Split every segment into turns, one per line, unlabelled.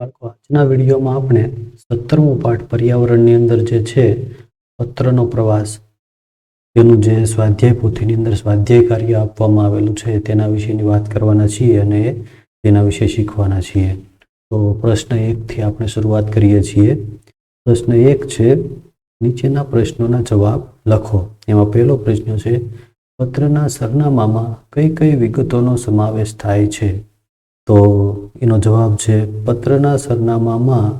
બાળકો આજના વિડીયોમાં આપણે સત્તરમો પાઠ પર્યાવરણની અંદર જે છે પત્રનો પ્રવાસ, તેનું જે સ્વાધ્યાય પોથીની અંદર સ્વાધ્યાય કાર્ય આપવામાં આવેલું છે, તેના વિશેની વાત કરવાના છીએ અને તેના વિશે શીખવાના છીએ. તો પ્રશ્ન એકથી આપણે શરૂઆત કરીએ છીએ. પ્રશ્ન એક છે, નીચેના પ્રશ્નોના જવાબ લખો. એમાં પહેલો પ્રશ્ન છે, પત્રના સરનામામાં કઈ કઈ વિગતોનો સમાવેશ થાય છે? તો એનો જવાબ છે પત્રના સરનામામાં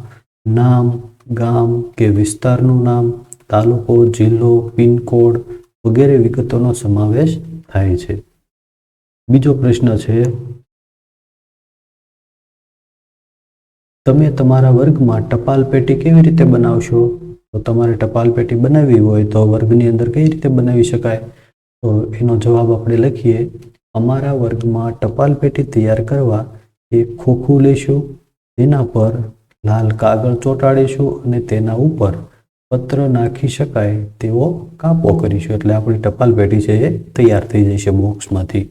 નામ, ગામ કે વિસ્તારનું નામ, તાલુકો, જિલ્લો, પિનકોડ વગેરે વિગતોનો સમાવેશ થાય છે. બીજો પ્રશ્ન છે, તમે તમારા વર્ગમાં ટપાલ પેટી કેવી રીતે બનાવશો? તો તમારે ટપાલ પેટી બનાવવી હોય તો વર્ગની અંદર કઈ રીતે બનાવી શકાય? તો એનો જવાબ આપણે લખીએ, અમારા વર્ગમાં ટપાલ પેટી તૈયાર કરવા એક ખોખું લેશું તેના પર લાલ કાગળ ચોંટાડીશું અને તેના ઉપર પત્ર નાખી શકાય તેવો કાપો કરીશું. એટલે આપણી ટપાલ પેટી છે એ તૈયાર થઈ જશે બોક્સમાંથી.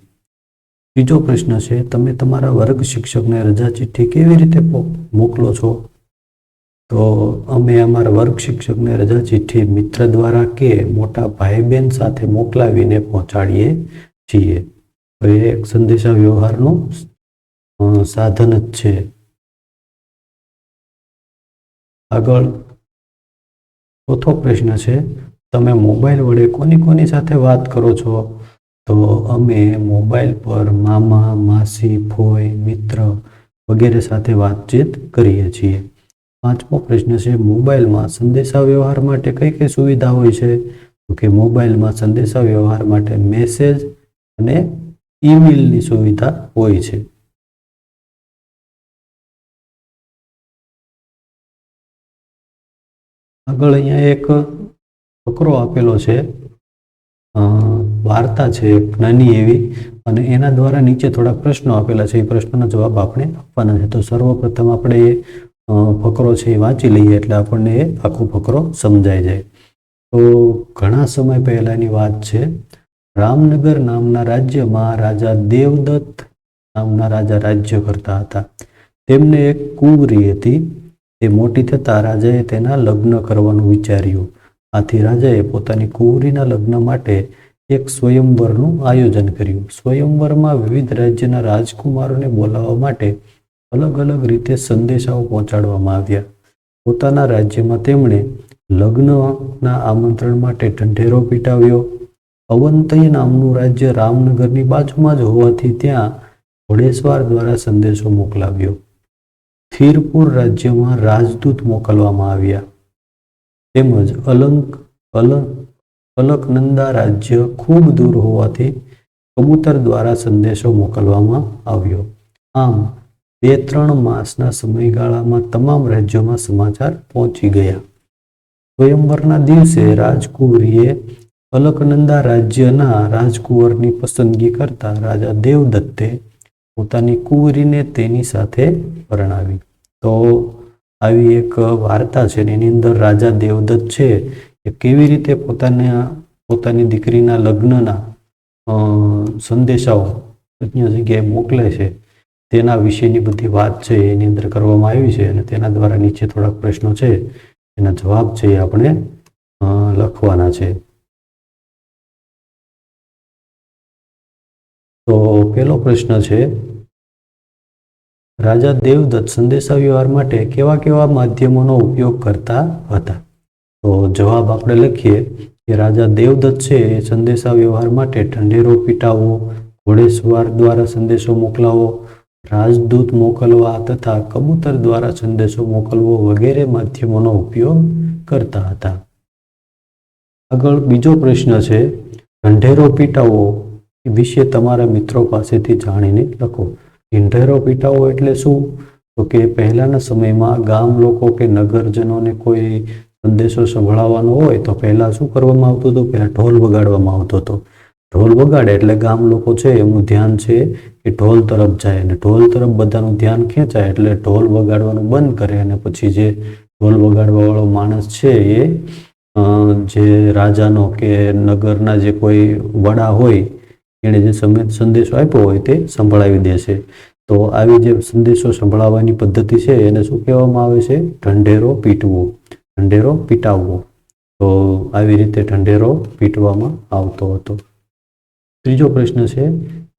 બીજો પ્રશ્ન છે, તમે તમારા વર્ગ શિક્ષકને રજા ચિઠ્ઠી કેવી રીતે મોકલો છો? તો અમે અમારા વર્ગ શિક્ષકને રજા ચિઠ્ઠી મિત્ર દ્વારા કે મોટા ભાઈ બહેન સાથે મોકલાવીને પહોંચાડીએ છીએ. એ એક સંદેશા વ્યવહારનું સાધન જ છે. આગળ ચોથો પ્રશ્ન છે, તમે મોબાઈલ વડે કોની કોની સાથે વાત કરો છો? તો અમે મોબાઈલ પર મામા, માસી, ફોઈ, મિત્ર વગેરે સાથે વાતચીત કરીએ છીએ. પાંચમો પ્રશ્ન છે, મોબાઈલમાં સંદેશા વ્યવહાર માટે કઈ કઈ સુવિધા હોય છે? તો કે મોબાઈલમાં સંદેશા વ્યવહાર માટે મેસેજ અને ઈમેલની સુવિધા હોય છે. આગળ અહીંયા એક ફકરો આપેલો છે. વાર્તા છે એક નાની એવી અને એના દ્વારા નીચે થોડા પ્રશ્નો આપેલા છે. એ પ્રશ્નોના જવાબ આપણે આપવાના છે. તો સર્વપ્રથમ આપણે એ ફકરો છે એ વાંચી લઈએ એટલે આપણને એ આખો ફકરો સમજાઈ જાય. તો ઘણા સમય પહેલાની વાત છે. રામનગર નામના રાજ્યમાં રાજા દેવદત્ત નામના રાજા રાજ્ય કરતા હતા. તેમને એક કુંવરી હતી. તે મોટી થતાં રાજાએ તેના લગ્ન કરવાનું વિચાર્યું. આથી રાજાએ પોતાની કુંવરીના લગ્ન માટે એક સ્વયંવરનું આયોજન કર્યું. સ્વયંવરમાં વિવિધ રાજ્યના રાજકુમારોને બોલાવવા માટે અલગ અલગ રીતે સંદેશાઓ પહોંચાડવામાં આવ્યા. પોતાના રાજ્યમાં તેમણે લગ્નના આમંત્રણ માટે ઢંઢેરો પીટાવ્યો. અવંતય નામનું રાજ્ય રામનગરની બાજુમાં જ હોવાથી ત્યાં ઘોડેસવાર દ્વારા સંદેશો મોકલાવ્યો. થીરપુર રાજ્યમાં રાજદૂત મોકલવામાં આવ્યા. તેમજ અલંક અલંક, અલકનંદા રાજ્ય ખૂબ દૂર હોવાથી કબૂતર દ્વારા સંદેશો મોકલવામાં આવ્યો. આમ, બે ત્રણ માસના સમયગાળામાં તમામ રાજ્યોમાં સમાચાર પહોંચી ગયા. સ્વયંવરના દિવસે રાજકુંવરીએ અલકનંદા રાજ્યના રાજકુંવરની પસંદગી કરતા રાજા દેવદત્તે પોતાની કુંવરીને તેની સાથે પરણાવી. તો આવી એક વાર્તા છે એની અંદર રાજા દેવદત્ત છે, એ કેવી રીતે પોતાના, પોતાની દીકરીના લગ્નના સંદેશાઓ અન્ય જગ્યાએ મોકલે છે, તેના વિશેની બધી વાત છે એની અંદર કરવામાં આવી છે અને તેના દ્વારા નીચે થોડાક પ્રશ્નો છે, એના જવાબ છે એ આપણે લખવાના છે. તો પહેલો પ્રશ્ન છે, રાજા દેવદત્ત સંદેશા વ્યવહાર માટે કેવા કેવા માધ્યમોનો ઉપયોગ કરતા હતા? તો જવાબ આપણે લખીએ કે રાજા દેવદત્ત છે એ સંદેશા વ્યવહાર માટે ઠંડેરો પીટાવો, ઘોડેસવાર દ્વારા સંદેશો મોકલાવો, રાજદૂત મોકલવા તથા કબૂતર દ્વારા સંદેશો મોકલવો વગેરે માધ્યમોનો ઉપયોગ કરતા હતા. આગળ બીજો પ્રશ્ન છે, ઢંઢેરો પીટાવવો વિશે તમારા મિત્રો પાસેથી જાણીને લખો. ઢીંઢેરો પીટાવો એટલે શું? તો કે પહેલાના સમયમાં ગામ લોકો કે નગરજનોને કોઈ સંદેશો સંભળાવવાનો હોય તો પહેલાં શું કરવામાં આવતું હતું? પહેલાં ઢોલ વગાડવામાં આવતો હતો. ઢોલ વગાડે એટલે ગામ લોકો છે એમનું ધ્યાન છે કે ઢોલ તરફ જાય અને ઢોલ તરફ બધાનું ધ્યાન ખેંચાય એટલે ઢોલ વગાડવાનું બંધ કરે અને પછી જે ઢોલ વગાડવાવાળો માણસ છે એ જે રાજાનો કે નગરના જે કોઈ વડા હોય એણે જે સંદેશો આપ્યો હોય તે સંભળાવી દેશે. તો આવી જે સંદેશો સંભળાવવાની પદ્ધતિ છે, એને શું કહેવામાં આવે છે? ઢંઢેરો પીટવો. ઢંઢેરો પીટાવવો. તો આવી રીતે ઢંઢેરો પીટવામાં આવતો હતો. ત્રીજો પ્રશ્ન છે,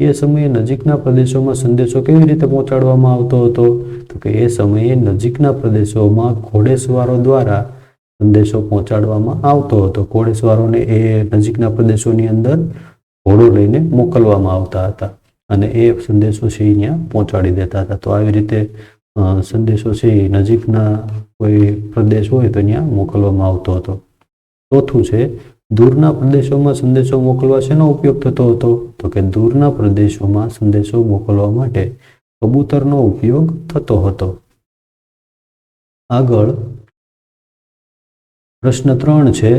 એ સમયે નજીકના પ્રદેશોમાં સંદેશો કેવી રીતે પહોંચાડવામાં આવતો હતો? તો કે એ સમયે નજીકના પ્રદેશોમાં ઘોડેસવારો દ્વારા સંદેશો પહોંચાડવામાં આવતો હતો. ઘોડેસવારોને એ નજીકના પ્રદેશોની અંદર ઘોડો લઈને મોકલવામાં આવતા હતા અને એ સંદેશો છે અહીંયા પહોંચાડી દેતા હતા. તો આવી રીતે સંદેશો છે નજીકના કોઈ પ્રદેશ હોય તો અહીંયા મોકલવામાં આવતો હતો. ચોથું છે, દૂરના પ્રદેશોમાં સંદેશો મોકલવા શેનો ઉપયોગ થતો હતો? તો કે દૂરના પ્રદેશોમાં સંદેશો મોકલવા માટે કબૂતરનો ઉપયોગ થતો હતો. આગળ પ્રશ્ન ત્રણ છે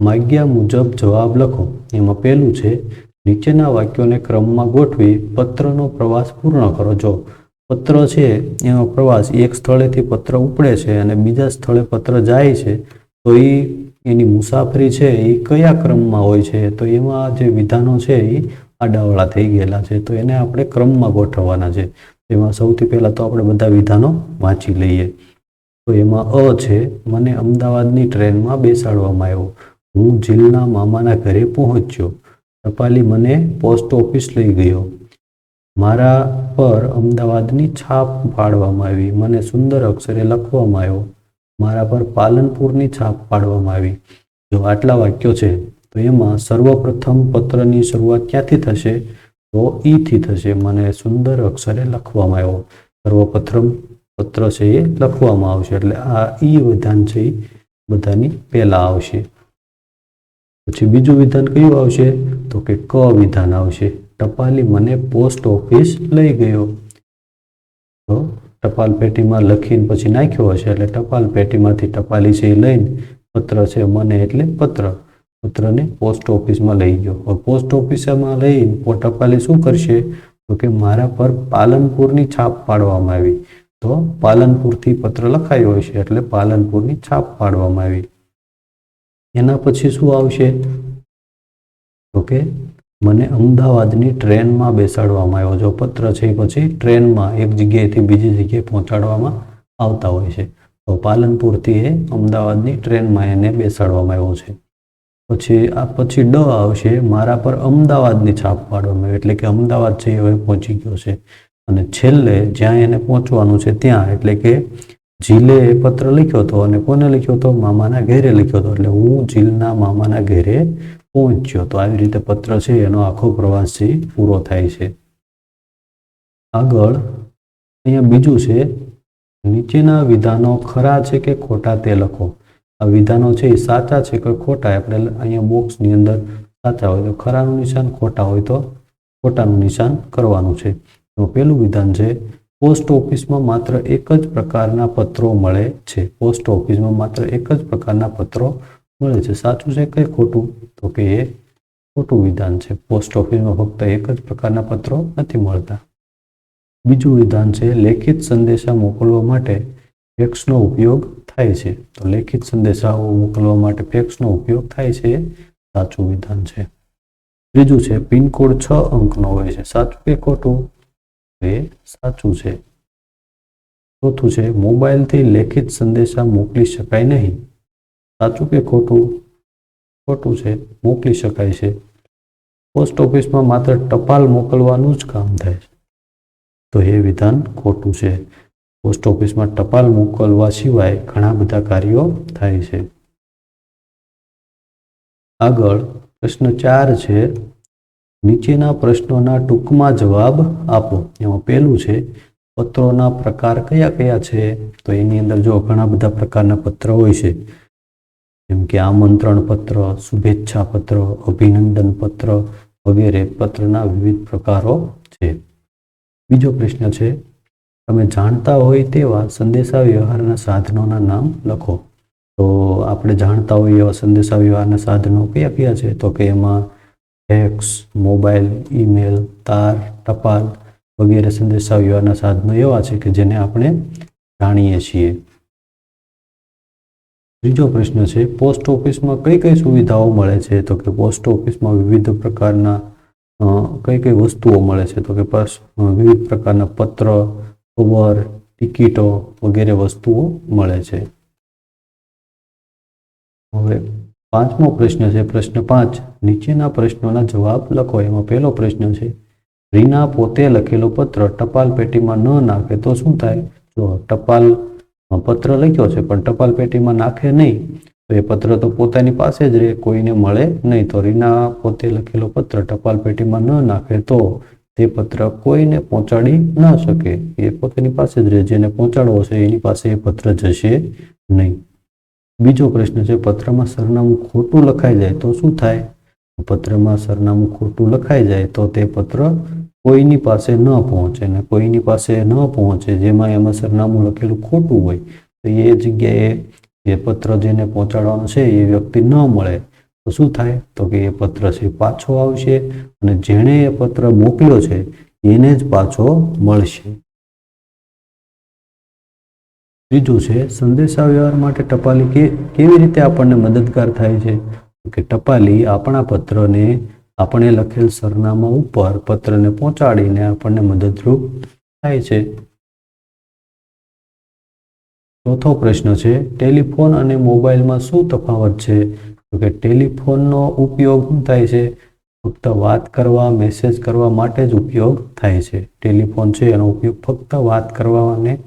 માગ્યા મુજબ જવાબ લખો. એમાં પહેલું છે, નીચેના વાક્યોને ક્રમમાં ગોઠવી પત્રનો પ્રવાસ પૂર્ણ કરો. જો પત્ર છે, એનો પ્રવાસ એક સ્થળેથી પત્ર ઉપડે છે અને બીજા સ્થળે પત્ર જાય છે, તો એ એની મુસાફરી છે એ કયા ક્રમમાં હોય છે? તો એમાં જે વિધાનો છે એ આડાવાળા થઈ ગયેલા છે. તો એને આપણે ક્રમમાં ગોઠવવાના છે. એમાં સૌથી પહેલાં તો આપણે બધા વિધાનો વાંચી લઈએ. તો એમાં અ છે, મને અમદાવાદની ટ્રેનમાં બેસાડવામાં આવ્યો. હું જીલના મામાના ઘરે પહોંચ્યો. ટપાલી મને પોસ્ટ ઓફિસ લઈ ગયો. મારા પર અમદાવાદની છાપ પાડવામાં આવી. મને સુંદર અક્ષરે લખવામાં આવ્યો. મારા પર પાલનપુરની છાપ પાડવામાં આવી. જો આટલા વાક્યો છે, તો એમાં સર્વપ્રથમ પત્રની શરૂઆત ક્યાંથી થશે? તો ઈથી થશે. મને સુંદર અક્ષરે લખવામાં આવ્યો. સર્વપ્રથમ પત્ર છે એ લખવામાં આવશે. એટલે આ ઈ વિધાન છે એ બધાની પહેલાં આવશે. પછી બીજું વિધાન કયું આવશે? તો કે ક વિધાન આવશે. ટપાલી મને પોસ્ટ ઓફિસ લઈ ગયો. તો ટપાલ પેટીમાં લખીને પછી નાખ્યો હશે, એટલે ટપાલ પેટીમાંથી ટપાલી છે એ લઈને પત્ર છે મને એટલે પત્ર. પત્રને પોસ્ટ ઓફિસમાં લઈ ગયો. પોસ્ટ ઓફિસમાં લઈને ટપાલી શું કરશે? તો કે મારા પર પાલનપુરની છાપ પાડવામાં આવી. તો પાલનપુરથી પત્ર લખાયો હશે, એટલે પાલનપુરની છાપ પાડવામાં આવી. એના પછી શું આવશે? તો મને અમદાવાદની ટ્રેનમાં બેસાડવામાં આવ્યો. જો પત્ર છે પછી ટ્રેનમાં એક જગ્યાએથી બીજી જગ્યાએ પહોંચાડવામાં આવતા હોય છે. તો પાલનપુરથી એ અમદાવાદની ટ્રેનમાં એને બેસાડવામાં આવ્યો છે. પછી આ પછી ડ આવશે, મારા પર અમદાવાદની છાપ પાડવામાં આવી. એટલે કે અમદાવાદ છે એ હવે પહોંચી ગયો છે. અને છેલ્લે જ્યાં એને પહોંચવાનું છે ત્યાં, એટલે કે જીલે એ પત્ર લખ્યો હતો અને કોને લખ્યો હતો? મામાના ઘેરે લખ્યો હતો. એટલે હું જીલના મામાના ઘેરે પહોંચ્યો તો આવી રીતે પત્ર છે, એનો આખો પ્રવાસ છે પૂરો થાય છે. આગળ અહીંયા બીજું છે, નીચેના વિધાનો ખરા છે કે ખોટા તે લખો. આ વિધાનો છે એ સાચા છે કે ખોટા? આપણે અહીંયા બોક્સની અંદર સાચા હોય તો ખરાનું નિશાન, ખોટા હોય તો ખોટાનું નિશાન કરવાનું છે. તો પેલું વિધાન છે પોસ્ટ ઓફિસમાં માત્ર એક જ પ્રકારના પત્રો મળે છે. પોસ્ટ ઓફિસમાં માત્ર એક જ પ્રકારના પત્રો મળે છે. સાચું છે કે ખોટું? તો કે એ ખોટું વિધાન છે. પોસ્ટ ઓફિસમાં ફક્ત એક જ પ્રકારના પત્રો નથી મળતા. બીજું વિધાન છે, લેખિત સંદેશા મોકલવા માટે ફેક્સનો ઉપયોગ થાય છે. તો લેખિત સંદેશાઓ મોકલવા માટે ફેક્સનો ઉપયોગ થાય છે. સાચું વિધાન છે. ત્રીજું છે, પિનકોડ છ અંકનો હોય છે. સાચું કે ખોટું? એ સાચું છે. ચોથું છે. મોબાઈલથી લેખિત સંદેશા મોકલી શકાય નહીં. સાચું કે ખોટું? ખોટું છે. મોકલી શકાય છે. પોસ્ટ ઓફિસમાં માત્ર ટપાલ મોકલવાનું જ કામ થાય છે. તો એ વિધાન ખોટું છે. પોસ્ટ ઓફિસમાં ટપાલ મોકલવા સિવાય ઘણા બધા કાર્યો થાય છે. આગળ પ્રશ્ન ચાર છે. નીચેના પ્રશ્નોના ટૂંકમાં જવાબ આપો. એમાં પહેલું છે, પત્રોના પ્રકાર કયા કયા છે? તો એની અંદર જો ઘણા બધા પ્રકારના પત્ર હોય છે, જેમ કે આમંત્રણ પત્ર, શુભેચ્છા પત્ર, અભિનંદન પત્ર વગેરે પત્રના વિવિધ પ્રકારો છે. બીજો પ્રશ્ન છે, તમે જાણતા હોય તેવા સંદેશા વ્યવહારના સાધનોના નામ લખો. તો આપણે જાણતા હોઈએ એવા સંદેશા વ્યવહારના સાધનો કયા કયા છે? તો કે એમાં ફેક્સ મોબાઈલ ઈમેલ તાર, ટપાલ વગેરે સંદેશા સાધનો એવા છે કે જેને આપણે જાણીએ છીએ. ત્રીજો પ્રશ્ન છે, પોસ્ટ ઓફિસમાં કઈ કઈ સુવિધાઓ મળે છે? તો કે પોસ્ટ ઓફિસમાં વિવિધ પ્રકારના કઈ કઈ વસ્તુઓ મળે છે? તો કે પાસ વિવિધ પ્રકારના પત્ર કવર ટિકિટો વગેરે વસ્તુઓ મળે છે. હવે પાંચમો પ્રશ્ન છે, પ્રશ્ન પાંચ. નીચેના પ્રશ્નોના જવાબ લખો. એમાં પહેલો પ્રશ્ન છે, રીના પોતે લખેલો પત્ર ટપાલ પેટીમાં ન નાખે તો શું થાય? જો ટપાલ પત્ર લખ્યો છે, પણ ટપાલ પેટીમાં નાખે નહીં, તો એ પત્ર તો પોતાની પાસે જ રહે, કોઈને મળે નહીં. તો રીના પોતે લખેલો પત્ર ટપાલ પેટીમાં ન નાખે તો તે પત્ર કોઈને પહોંચાડી ન શકે. એ પોતાની પાસે જ રહે, જેને પહોંચાડવો છે, એની પાસે એ પત્ર જશે નહીં. બીજો પ્રશ્ન છે, પત્રમાં સરનામું ખોટું લખાઈ જાય તો શું થાય? પત્રમાં સરનામું ખોટું લખાઈ જાય તો તે પત્ર કોઈની પાસે ન પહોંચે ને કોઈની પાસે ન પહોંચે, જેમાં એમાં સરનામું લખેલું ખોટું હોય, તો એ જગ્યાએ એ પત્ર જેને પહોંચાડવાનું છે એ વ્યક્તિ ન મળે. તો શું થાય? તો કે એ પત્ર છે પાછો આવશે અને જેણે એ પત્ર મોકલ્યો છે, એને જ પાછો મળશે. ત્રીજું છે, સંદેશાવ્યવહાર માટે ટપાલી કે, કેવી રીતે આપણને મદદગાર થાય છે? કે ટપાલી આપણા પત્રને, આપણે લખેલ સરનામા ઉપર પત્રને પહોંચાડીને આપણને મદદરૂપ થાય છે. ચોથો પ્રશ્ન છે, ટેલિફોન અને મોબાઈલમાં શું તફાવત છે? તો કે ટેલિફોનનો ઉપયોગ શું થાય છે? ફક્ત વાત કરવા, મેસેજ કરવા માટે જ ઉપયોગ થાય છે. ટેલિફોન છે, એનો ઉપયોગ ફક્ત વાત કરવા અને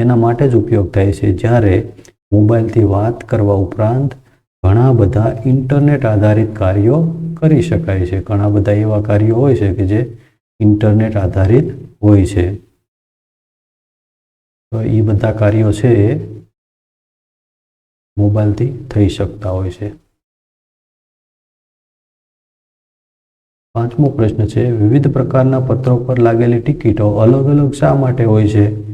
એના માટે જ ઉપયોગ થાય છે. જ્યારે મોબાઈલથી વાત કરવા ઉપરાંત ઘણા બધા ઇન્ટરનેટ આધારિત કાર્યો કરી શકાય છે. ઘણા બધા એવા કાર્યો હોય છે કે જે ઇન્ટરનેટ આધારિત હોય છે. તો એ બધા કાર્યો છે એ મોબાઈલથી થઈ શકતા હોય છે. પાંચમો પ્રશ્ન છે, વિવિધ પ્રકારના પત્રો પર લાગેલી ટિકિટો અલગ અલગ શા માટે હોય છે?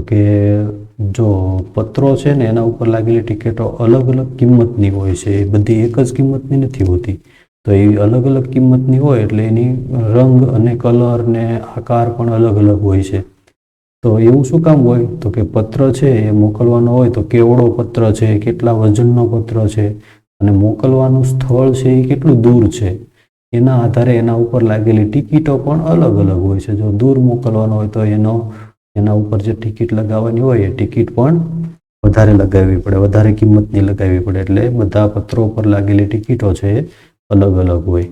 કે જો પત્રો છે ને એના ઉપર લાગેલી ટિકિટો અલગ અલગ કિંમતની હોય છે, એ બધી એક જ કિંમતની નથી હોતી. તો એ અલગ અલગ કિંમતની હોય એટલે એની રંગ અને કલર ને આકાર પણ અલગ અલગ હોય છે. તો એવું શું કામ હોય? તો કે પત્ર છે એ મોકલવાનો હોય તો કેવડો પત્ર છે, કેટલા વજનનો પત્ર છે અને મોકલવાનું સ્થળ છે એ કેટલું દૂર છે? એના આધારે એના ઉપર લાગેલી ટિકિટો પણ અલગ અલગ હોય છે. જો દૂર મોકલવાનો હોય તો એનો એના ઉપર જે ટિકિટ લગાવવાની હોય એ ટિકિટ પણ વધારે લગાવવી પડે, વધારે કિંમતની લગાવવી પડે. એટલે બધા પત્રો પર લાગેલી ટિકિટો છે એ અલગ અલગ હોય.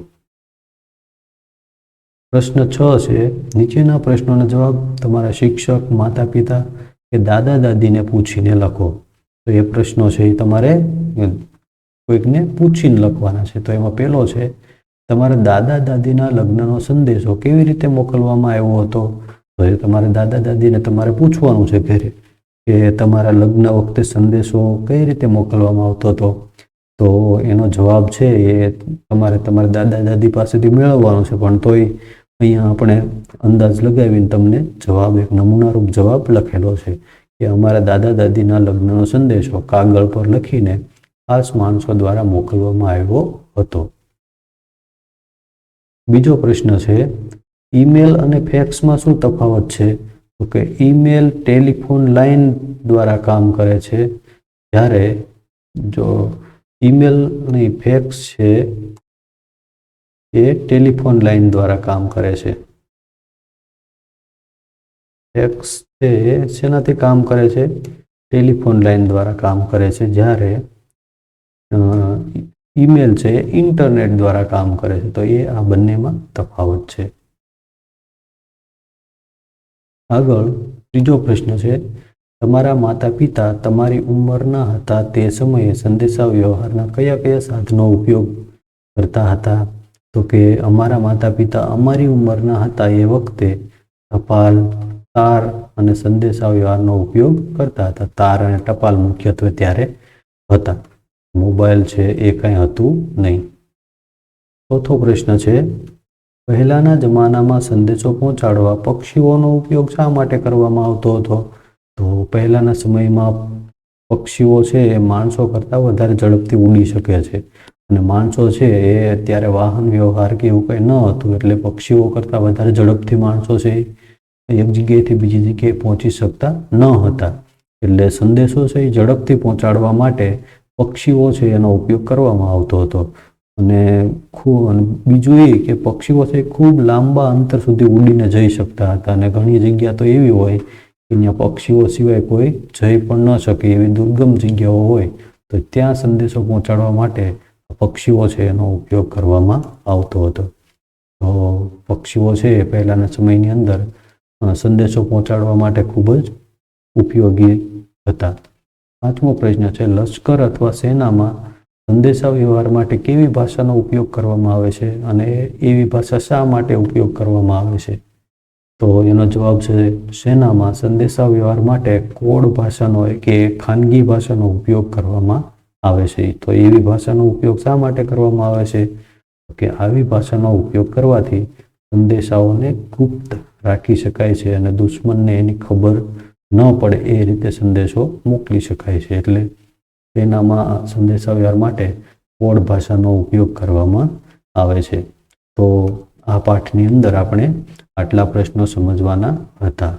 પ્રશ્ન છ છે, નીચેના પ્રશ્નોના જવાબ તમારા શિક્ષક માતા પિતા કે દાદા દાદીને પૂછીને લખો. તો એ પ્રશ્નો છે એ તમારે કોઈકને પૂછીને લખવાના છે. તો એમાં પહેલો છે, તમારા દાદા દાદીના લગ્નનો સંદેશો કેવી રીતે મોકલવામાં આવ્યો હતો? તો તમારે દાદા દાદીને તમારે પૂછવાનું છે ઘરે કે તમારા લગ્ન વખતે સંદેશો કઈ રીતે મોકલવામાં આવતો હતો? તો એનો જવાબ છે એ તમારે તમારા દાદા દાદી પાસેથી મેળવવાનો છે, પણ તોય અહીંયા આપણે અંદાજ લગાવીને તમને જવાબ, એક નમૂનારૂપ જવાબ લખેલો છે કે અમારા દાદા દાદીના લગ્નનો સંદેશો કાગળ પર લખીને ખાસ માણસો દ્વારા મોકલવામાં આવ્યો હતો. બીજો પ્રશ્ન છે ઈમેલ અને ફેક્સમાં શું તફાવત છે? તો કે ઈમેલ ટેલિફોન લાઈન દ્વારા કામ કરે છે. જ્યારે જો ઈમેલ નહીં ફેક્સ છે, એ ટેલિફોન લાઇન દ્વારા કામ કરે છે. ફેક્સ છે એ શેનાથી કામ કરે છે? ટેલિફોન લાઇન દ્વારા કામ કરે છે. જ્યારે ઈમેલ છે એ ઇન્ટરનેટ દ્વારા કામ કરે છે. તો એ આ બંનેમાં તફાવત છે. આગળ ત્રીજો પ્રશ્ન છે, તમારા માતા પિતા તમારી ઉંમરના હતા તે સમયે સંદેશા વ્યવહારના કયા કયા સાધનો ઉપયોગ કરતા હતા? તો કે અમારા માતા પિતા અમારી ઉંમરના હતા એ વખતે ટપાલ, તાર અને સંદેશા વ્યવહારનો ઉપયોગ કરતા હતા. તાર અને ટપાલ મુખ્યત્વે ત્યારે હતા. મોબાઈલ છે એ કંઈ હતું નહીં. ચોથો પ્રશ્ન છે પહેલાના જમાનામાં સંદેશો પહોંચાડવા પક્ષીઓનો ઉપયોગ શા માટે કરવામાં આવતો હતો? તો પહેલાના સમયમાં પક્ષીઓ છે એ માણસો કરતાં વધારે ઝડપથી ઉડી શકે છે. અને માણસો છે એ અત્યારે વાહન વ્યવહાર કે એવું કંઈ ન હતું એટલે પક્ષીઓ કરતાં વધારે ઝડપથી માણસો છે એક જગ્યાએથી બીજી જગ્યાએ પહોંચી શકતા ન હતા. એટલે સંદેશો છે એ ઝડપથી પહોંચાડવા માટે પક્ષીઓ છે એનો ઉપયોગ કરવામાં આવતો હતો. અને ખૂબ, અને બીજું એ કે પક્ષીઓ છે ખૂબ લાંબા અંતર સુધી ઉડીને જઈ શકતા હતા. અને ઘણી જગ્યા તો એવી હોય કે ત્યાં પક્ષીઓ સિવાય કોઈ જઈ પણ ન શકે એવી દુર્ગમ જગ્યાઓ હોય, તો ત્યાં સંદેશો પહોંચાડવા માટે પક્ષીઓ છે એનો ઉપયોગ કરવામાં આવતો હતો. તો પક્ષીઓ છે એ પહેલાંના સમયની અંદર સંદેશો પહોંચાડવા માટે ખૂબ જ ઉપયોગી હતા. પાંચમો પ્રશ્ન છે, લશ્કર અથવા સેનામાં સંદેશા વ્યવહાર માટે કેવી ભાષાનો ઉપયોગ કરવામાં આવે છે અને એવી ભાષા શા માટે ઉપયોગ કરવામાં આવે છે? તો એનો જવાબ છે સેનામાં સંદેશા વ્યવહાર માટે કોડ ભાષાનો કે ખાનગી ભાષાનો ઉપયોગ કરવામાં આવે છે? તો એવી ભાષાનો ઉપયોગ શા માટે કરવામાં આવે છે? કે આવી ભાષાનો ઉપયોગ કરવાથી સંદેશાઓને ગુપ્ત રાખી શકાય છે અને દુશ્મનને એની ખબર ન પડે એ રીતે સંદેશો મોકલી શકાય છે. એટલે તેનામાં સંદેશાવ્યવહાર માટે કોડ ભાષાનો ઉપયોગ કરવામાં આવે છે. તો આ પાઠની અંદર આપણે આટલા પ્રશ્નો સમજવાના હતા.